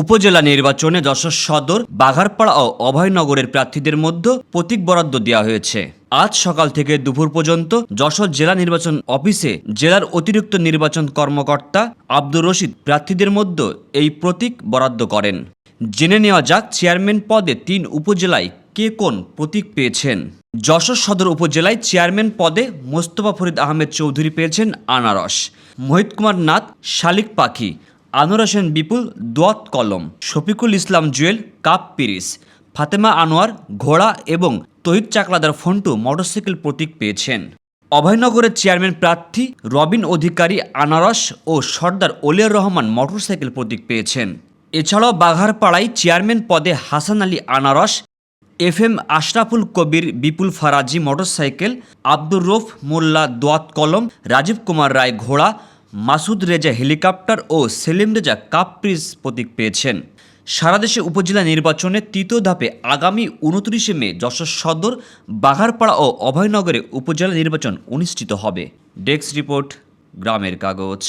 উপজেলা নির্বাচনে যশোর সদর, বাঘারপাড়া ও অভয়নগরের প্রার্থীদের মধ্যে প্রতীক বরাদ্দ দেওয়া হয়েছে। আজ সকাল থেকে দুপুর পর্যন্ত যশোর জেলা নির্বাচন অফিসে জেলার অতিরিক্ত নির্বাচন কর্মকর্তা আব্দুর রশিদ প্রার্থীদের মধ্যে এই প্রতীক বরাদ্দ করেন। জেনে নেওয়া যাক চেয়ারম্যান পদে তিন উপজেলায় কে কোন প্রতীক পেয়েছেন। যশোর সদর উপজেলায় চেয়ারম্যান পদে মোস্তফা ফরিদ আহমেদ চৌধুরী পেয়েছেন আনারস। মোহিত কুমার নাথ, শালিক পাখি। আনোয়ার হোসেন বিপুল, দোয়াত কলম। শফিকুল ইসলাম জুয়েল, কাপ পিরিস। ফাতেমা আনোয়ার, ঘোড়া এবং তহিদ চাকলাদার ফন্টু মোটরসাইকেল প্রতীক পেয়েছেন। অভয়নগরের চেয়ারম্যান প্রার্থী রবিন অধিকারী আনারস ও সর্দার অলিয়ার রহমান মোটরসাইকেল প্রতীক পেয়েছেন। এছাড়াও বাঘারপাড়ায় চেয়ারম্যান পদে হাসান আলী আনারস F M Ashraful Kabir, Bipul Faraji motorcycle, Abdur Rauf Molla দোয়াত কলম, রাজীব কুমার রায় ঘোড়া মাসুদ রেজা হেলিকপ্টার ও সেলিম রেজা কাপ্রিজ প্রতীক পেয়েছেন। সারাদেশে উপজেলা নির্বাচনে তৃতীয় ধাপে আগামী উনত্রিশে মে যশোর সদর, বাঘারপাড়া ও অভয়নগরে উপজেলা নির্বাচন অনুষ্ঠিত হবে। ডেস্ক রিপোর্ট, গ্রামের কাগজ।